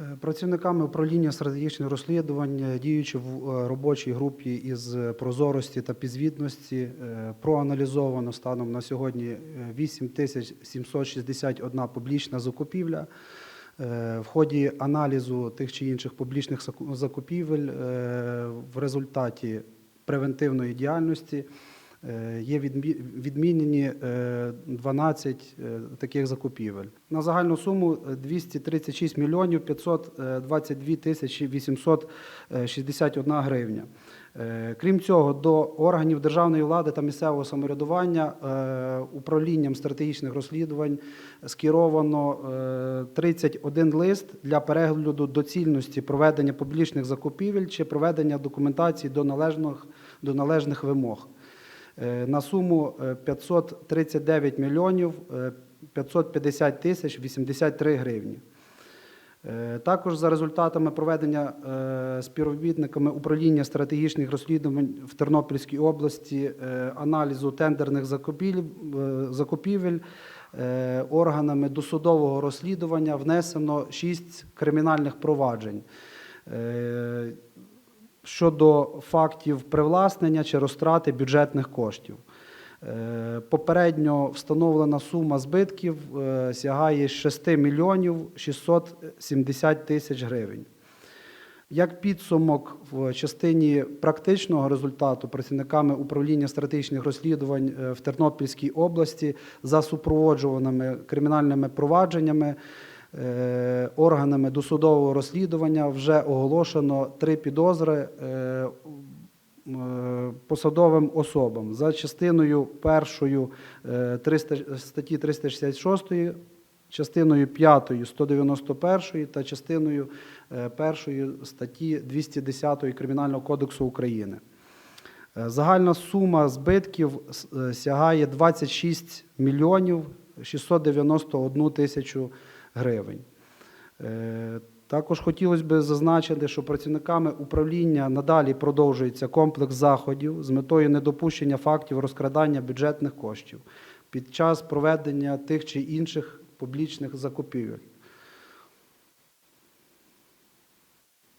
Е, Працівниками управління стратегічних розслідувань, діючи в е, робочій групі із прозорості та підзвітності, е, проаналізовано станом на сьогодні е, 8761 публічна закупівля. В ході аналізу тих чи інших публічних заку- закупівель в результаті превентивної діяльності є відмі- відмінені е, 12 е, таких закупівель. На загальну суму е, 236 мільйонів 522 тисячі 861 гривня. Е, Крім цього, до органів державної влади та місцевого самоврядування е, управлінням стратегічних розслідувань скеровано е, 31 лист для перегляду доцільності проведення публічних закупівель чи проведення документації до належних, до належних вимог е, на суму е, 539 мільйонів е, 550 тисяч 83 гривні. Е, Також за результатами проведення е, співробітниками управління стратегічних розслідувань в Тернопільській області е, аналізу тендерних закупівель, е, е, органами досудового розслідування внесено шість кримінальних проваджень. Щодо фактів привласнення чи розтрати бюджетних коштів. Е, Попередньо встановлена сума збитків е, сягає 6 мільйонів 670 тисяч гривень. Як підсумок в частині практичного результату працівниками управління стратегічних розслідувань е, в Тернопільській області за супроводжуваними кримінальними провадженнями органами досудового розслідування вже оголошено три підозри е, е, посадовим особам за частиною першою е, 300 статті 366 частиною 5 191 та частиною е, 1 статті 210 Кримінального кодексу України. Е, Загальна сума збитків е, сягає 26 мільйонів 691 тисячу гривень. Е, Також хотілося б зазначити, що працівниками управління надалі продовжується комплекс заходів з метою недопущення фактів розкрадання бюджетних коштів під час проведення тих чи інших публічних закупівель.